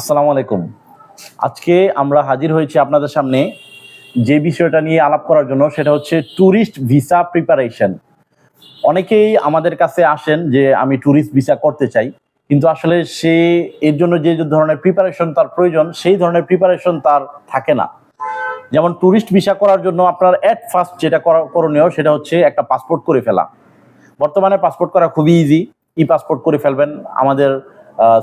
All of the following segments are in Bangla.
আসসালামু আলাইকুম। আজকে আমরা হাজির হয়েছি আপনাদের সামনে যে বিষয়টা নিয়ে আলাপ করার জন্য, সেটা হচ্ছে ট্যুরিস্ট ভিসা প্রিপারেশন অনেকেই আমাদের কাছে আসেন যে আমি ট্যুরিস্ট ভিসা করতে চাই, কিন্তু আসলে সে, এর জন্য যে ধরনের প্রিপারেশন তার প্রয়োজন, সেই ধরনের প্রিপারেশন তার থাকে না। যেমন ট্যুরিস্ট ভিসা করার জন্য আপনার অ্যাট ফার্স্ট যেটা করা, করণীয়, সেটা হচ্ছে একটা পাসপোর্ট করে ফেলা। বর্তমানে পাসপোর্ট করা খুবই ইজি ই পাসপোর্ট করে ফেলবেন। আমাদের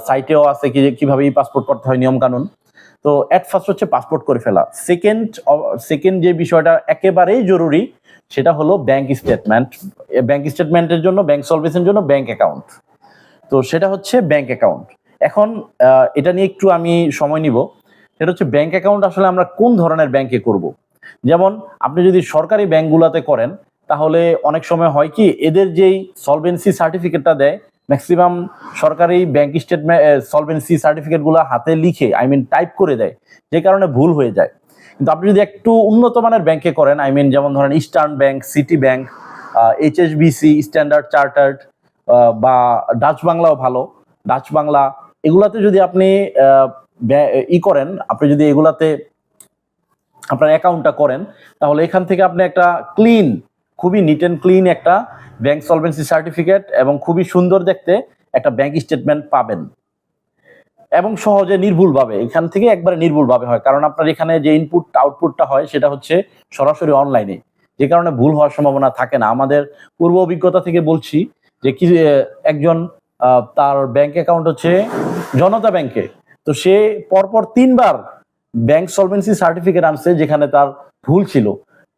সাইটেও আছে কি কীভাবে ই পাসপোর্ট করতে হয় নিয়ম কানুন তো অ্যাট ফার্স্ট হচ্ছে পাসপোর্ট করে ফেলা। সেকেন্ড সেকেন্ড যে বিষয়টা একেবারেই জরুরি, সেটা হলো ব্যাংক স্টেটমেন্ট ব্যাংক স্টেটমেন্টের জন্য ব্যাংক সলভেশনের জন্য ব্যাংক অ্যাকাউন্ট তো সেটা হচ্ছে ব্যাংক অ্যাকাউন্ট এখন এটা নিয়ে একটু আমি সময় নিব। সেটা হচ্ছে ব্যাংক অ্যাকাউন্ট আসলে আমরা কোন ধরনের ব্যাংকে করব। যেমন, আপনি যদি সরকারি ব্যাংকগুলোতে করেন, তাহলে অনেক সময় হয় কি, এদের যেই সলভেন্সি সার্টিফিকেটটা দেয় ম্যাক্সিমাম সরকারি ব্যাংক স্টেটমেন্ট সলভেন্সি সার্টিফিকেটগুলো হাতে লিখে আই মিন টাইপ করে দেয়, যে কারণে ভুল হয়ে যায়। কিন্তু আপনি যদি একটু উন্নত মানের ব্যাংকে করেন আই মিন যেমন ধরেন eastern bank city bank HSBC standard chartered বা ডাচ বাংলাও ভালো ডাচ বাংলা এগুলাতে যদি আপনি ই করেন, আপনি যদি এগুলাতে আপনার অ্যাকাউন্টটা করেন, তাহলে এখান থেকে আপনি একটা ক্লিন খুবই নিট অ্যান্ড ক্লিন একটা ব্যাংক সলভেন্সি সার্টিফিকেট এবং খুবই সুন্দর দেখতে একটা ব্যাংক স্টেটমেন্ট পাবেন। এবং সহজে নির্ভুলভাবে, এখান থেকে একবারে নির্ভুলভাবে হয়। কারণ আপনার এখানে যে ইনপুট আউটপুটটা হয়, সেটা হচ্ছে সরাসরি অনলাইনে যে কারণে ভুল হওয়ার সম্ভাবনা থাকে না। আমাদের পূর্ব অভিজ্ঞতা থেকে বলছি যে কি একজন তার ব্যাংক অ্যাকাউন্ট হচ্ছে জনতা ব্যাংকে। তো সে পরপর তিনবার ব্যাংক সলভেন্সি সার্টিফিকেট আনছে যেখানে তার ভুল ছিল।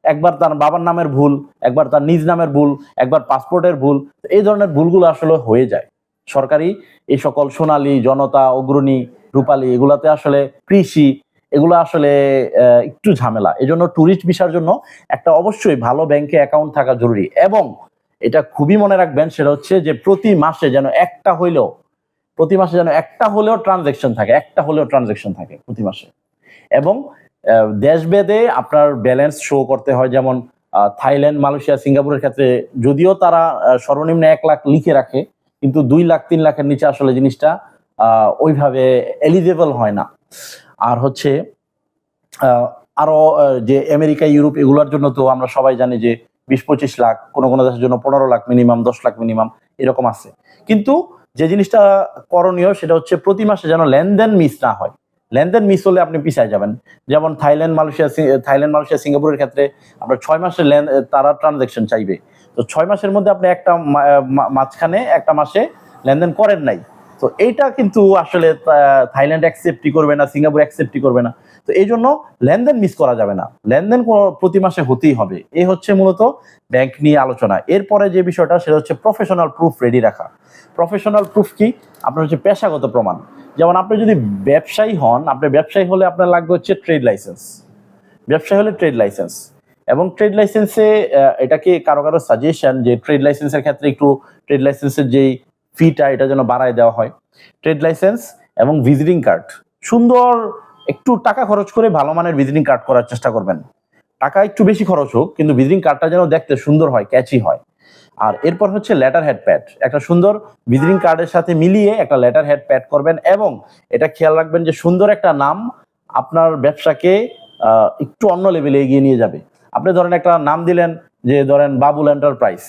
একবার তার বাবার নামের ভুল, একবার তার নিজ নামের ভুল, একবার পাসপোর্টের ভুল এই ধরনের ভুলগুলো আসলে হয়ে যায়। সরকারি এই সকল সোনালী জনতা, অগ্রণী, রূপালী, এগুলাতে আসলে কৃষি, এগুলো আসলে একটু ঝামেলা। এজন্য ট্যুরিস্ট ভিসার জন্য একটা অবশ্যই ভালো ব্যাংকে অ্যাকাউন্ট থাকা জরুরি। এবং এটা খুবই মনে রাখবেন, সেটা হচ্ছে যে প্রতি মাসে যেন একটা হইলেও, প্রতি মাসে যেন একটা হলেও ট্রানজেকশন থাকে, একটা হলেও ট্রানজেকশন থাকে প্রতি মাসে। এবং দেশভেদে আপনার ব্যালেন্স শো করতে হয়, যেমন থাইল্যান্ড, মালয়েশিয়া, সিঙ্গাপুরের ক্ষেত্রে। যদিও তারা সর্বনিম্ন এক লাখ লিখে রাখে, কিন্তু দুই লাখ, তিন লাখের নিচে আসলে জিনিসটা ওইভাবে এলিজেবল হয় না। আর হচ্ছে আরও যে আমেরিকা, ইউরোপ, এগুলোর জন্য তো আমরা সবাই জানি যে বিশ, পঁচিশ লাখ, কোনো কোনো দেশের জন্য পনেরো লাখ মিনিমাম দশ লাখ মিনিমাম এরকম আছে। কিন্তু যে জিনিসটা করণীয়, সেটা হচ্ছে প্রতি মাসে যেন লেনদেন মিস না হয়। লেনদেন মিস হলে আপনি পিছায় যাবেন। যেমন থাইল্যান্ড, মালয়েশিয়া থাইল্যান্ড, মালয়েশিয়া, সিঙ্গাপুরের ক্ষেত্রে আপনার ছয় মাসের তারা ট্রানজেকশন চাইবে। তো ছয় মাসের মধ্যে আপনি একটা মাঝখানে, একটা মাসে লেনদেন করেন নাই। তো এইটা কিন্তু আসলে থাইল্যান্ড অ্যাকসেপ্টই করবে না, সিঙ্গাপুর অ্যাকসেপ্টই করবে না। তো এই জন্য লেনদেন মিস করা যাবে না। লেনদেন প্রতি মাসে হতেই হবে। এই হচ্ছে মূলত ব্যাংক নিয়ে আলোচনা। এরপরে যে বিষয়টা, সেটা হচ্ছে প্রফেশনাল প্রুফ রেডি রাখা। প্রফেশনাল প্রুফ কি? আপনার হচ্ছে পেশাগত প্রমাণ। যেমন আপনি যদি ব্যবসায়ী হন আপনার ব্যবসায়ী হলে আপনার লাগবে হচ্ছে ট্রেড লাইসেন্স ব্যবসায়ী হলে ট্রেড লাইসেন্স এবং ট্রেড লাইসেন্সে এটাকে কারও কারও সাজেশন যে ট্রেড লাইসেন্সের ক্ষেত্রে একটু ট্রেড লাইসেন্সের যেই ফিটা এটা যেন বাড়ায় দেওয়া হয়। ট্রেড লাইসেন্স এবং ভিজিটিং কার্ড সুন্দর একটু টাকা খরচ করে ভালো মানের ভিজিটিং কার্ড করার চেষ্টা করবেন। টাকা একটু বেশি খরচ হোক, কিন্তু ভিজিটিং কার্ডটা যেন দেখতে সুন্দর হয় ক্যাচি হয়। আর এরপর হচ্ছে লেটার হেড প্যাড একটা সুন্দর ভিজিটিং কার্ডের সাথে মিলিয়ে একটা লেটার হেড প্যাড করবেন এবং এটা খেয়াল রাখবেন যে সুন্দর একটা নাম আপনার ব্যবসাকে একটু অন্য লেভেলে এগিয়ে নিয়ে যাবে। আপনি ধরেন একটা নাম দিলেন যে ধরেন বাবুল এন্টারপ্রাইজ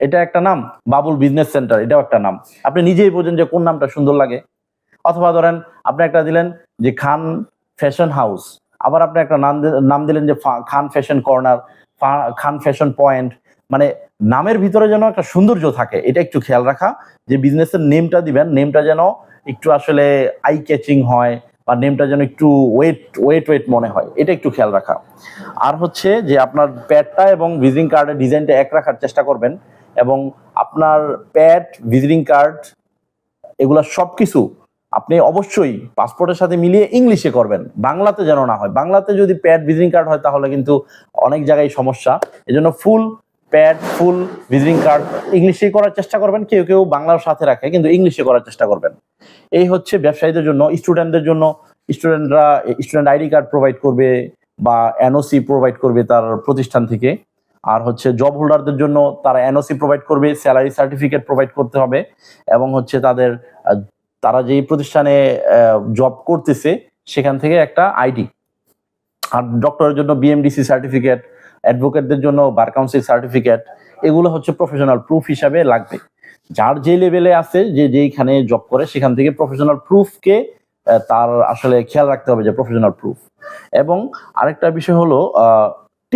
এটা একটা নাম, বাবুল বিজনেস সেন্টার এটাও একটা নাম। আপনি নিজেই বোঝেন যে কোন নামটা সুন্দর লাগে। অথবা ধরেন, আপনি একটা দিলেন যে খান ফ্যাশন হাউস আবার আপনি একটা নাম নাম দিলেন যে Khan fashion corner Khan fashion point মানে নামের ভিতরে যেন একটা সৌন্দর্য থাকে, এটা একটু খেয়াল রাখা যে বিজনেসের নেমটা দিবেন নেমটা যেন একটু আসলে আই ক্যাচিং হয় বা নেমটা যেন একটু ওয়েট ওয়েট ওয়েট মনে হয়, এটা একটু খেয়াল রাখা। আর হচ্ছে যে আপনার প্যাডটা এবং ভিজিটিং কার্ডের ডিজাইনটা এক রাখার চেষ্টা করবেন এবং আপনার প্যাড ভিজিটিং কার্ড এগুলো সব কিছু আপনি অবশ্যই পাসপোর্টের সাথে মিলিয়ে ইংলিশে করবেন। বাংলাতে যেন না হয়। বাংলাতে যদি প্যাড ভিজিটিং কার্ড হয় তাহলে কিন্তু অনেক জায়গায় সমস্যা। এজন্য full pad full visiting card ইংলিশে করার চেষ্টা করবেন। কেউ কেউ বাংলার সাথে রাখে, কিন্তু ইংলিশে করার চেষ্টা করবেন। এই হচ্ছে ব্যবসায়ীদের জন্য স্টুডেন্টদের জন্য। স্টুডেন্টরা স্টুডেন্ট আইডি কার্ড প্রোভাইড করবে বা এনওসি প্রোভাইড করবে তার প্রতিষ্ঠান থেকে। আর হচ্ছে জব হোল্ডারদের জন্য তারা এনওসি প্রোভাইড করবে স্যালারি সার্টিফিকেট প্রোভাইড করতে হবে এবং হচ্ছে তাদের, তারা যেই প্রতিষ্ঠানে জব করতেছে সেখান থেকে একটা আইডি আর ডক্টরের জন্য বিএমডিসি সার্টিফিকেট অ্যাডভোকেটদের জন্য বার কাউন্সিল সার্টিফিকেট এগুলো হচ্ছে প্রফেশনাল প্রুফ হিসাবে লাগবে। যার যে লেভেলে আছে, যে যেইখানে জব করে, সেখান থেকে প্রফেশনাল প্রুফকে তার আসলে খেয়াল রাখতে হবে যে প্রফেশনাল প্রুফ এবং আরেকটা বিষয় হলো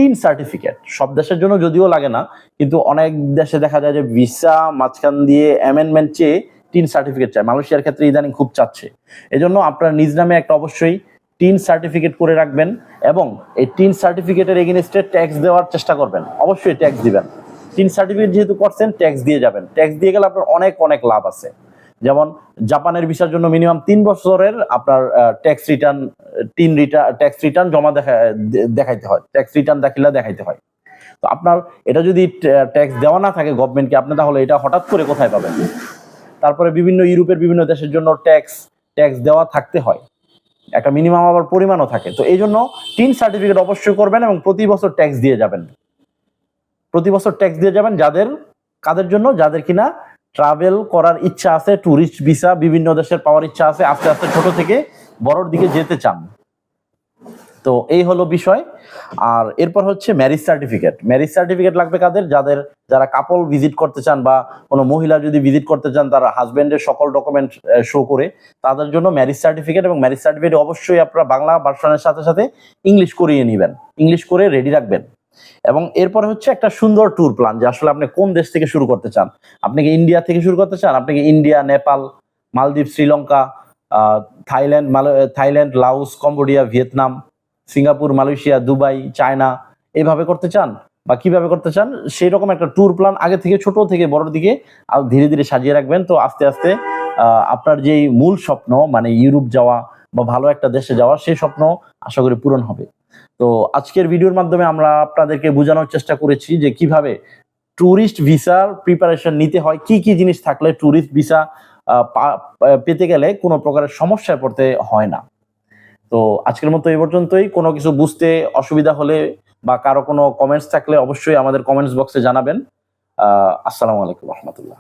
টিন সার্টিফিকেট সব দেশের জন্য যদিও লাগে না, কিন্তু অনেক দেশে দেখা যায় যে ভিসা মাঝখান দিয়ে অ্যামেন্ডমেন্ট চেয়ে টিন সার্টিফিকেট চায়। মালয়েশিয়ার ক্ষেত্রে ইদানিং খুব চাচ্ছে। এজন্য আপনার নিজ নামে একটা অবশ্যই টিন সার্টিফিকেট করে রাখবেন এবং এই টিন সার্টিফিকেটের এগেনস্টে ট্যাক্স দেওয়ার চেষ্টা করবেন। অবশ্যই ট্যাক্স দিবেন। টিন সার্টিফিকেট যেহেতু করছেন ট্যাক্স দিয়ে যাবেন। ট্যাক্স দিয়ে গেলে আপনার অনেক অনেক লাভ আছে। যেমন জাপানের ভিসার জন্য মিনিমাম তিন বছরের আপনার ট্যাক্স রিটার্ন তিন রিটার্ন ট্যাক্স রিটার্ন জমা দেখা দেখাইতে হয়। ট্যাক্স রিটার্ন দেখিলে দেখাইতে হয়। তো আপনার এটা যদি ট্যাক্স দেওয়া না থাকে গভর্নমেন্টকে আপনি তাহলে এটা হঠাৎ করে কোথায় পাবেন? তারপরে বিভিন্ন ইউরোপের বিভিন্ন দেশের জন্য ট্যাক্স ট্যাক্স দেওয়া থাকতে হয়। একটা মিনিমাম আবার পরিমাণও থাকে। তো এই জন্য তিন সার্টিফিকেট অবশ্যই করবেন এবং প্রতি বছর ট্যাক্স দিয়ে যাবেন। প্রতি বছর ট্যাক্স দিয়ে যাবেন যাদের, কাদের জন্য? যাদের কিনা ট্রাভেল করার ইচ্ছা আছে ট্যুরিস্ট ভিসা বিভিন্ন দেশের পাওয়ার ইচ্ছা আছে, আস্তে আস্তে ছোট থেকে বড়র দিকে যেতে চান। তো এই হলো বিষয়। আর এরপর হচ্ছে ম্যারিজ সার্টিফিকেট ম্যারিজ সার্টিফিকেট লাগবে কাদের? যাদের, যারা কাপল ভিজিট করতে চান বা কোনো মহিলা যদি ভিজিট করতে চান, তার হাজবেন্ডের সকল ডকুমেন্ট শো করে তাদের জন্য ম্যারিজ সার্টিফিকেট এবং ম্যারিজ সার্টিফিকেট অবশ্যই আপনারা বাংলা ভার্সনের সাথে সাথে ইংলিশ করিয়ে নেবেন। ইংলিশ করে রেডি রাখবেন। এবং এরপরে হচ্ছে একটা সুন্দর ট্যুর প্ল্যান যে আসলে আপনি কোন দেশ থেকে শুরু করতে চান। আপনি কি ইন্ডিয়া থেকে শুরু করতে চান? আপনি কি India Nepal Maldives Sri Lanka Thailand Thailand Laos Cambodia Vietnam Singapore Malaysia Dubai China এইভাবে করতে চান? বা কীভাবে করতে চান? সেই রকম একটা ট্যুর প্ল্যান আগে থেকে ছোট থেকে বড় দিকে আর ধীরে ধীরে সাজিয়ে রাখবেন। তো আস্তে আস্তে আপনার যেই মূল স্বপ্ন মানে ইউরোপ যাওয়া বা ভালো একটা দেশে যাওয়া, সেই স্বপ্ন আশা করি পূরণ হবে। তো আজকের ভিডিওর মাধ্যমে আমরা আপনাদেরকে বোঝানোর চেষ্টা করেছি যে কীভাবে ট্যুরিস্ট ভিসার প্রিপারেশন নিতে হয়, কি কি জিনিস থাকলে ট্যুরিস্ট ভিসা পেতে গেলে কোনো প্রকারের সমস্যায় পড়তে হয় না। তো আজকের মতো এই পর্যন্তই। কোনো কিছু বুঝতে অসুবিধা হলে বা কারও কোনো কমেন্টস থাকলে অবশ্যই আমাদের কমেন্টস বক্সে জানাবেন। আসসালামু আলাইকুম রহমতুল্লাহ।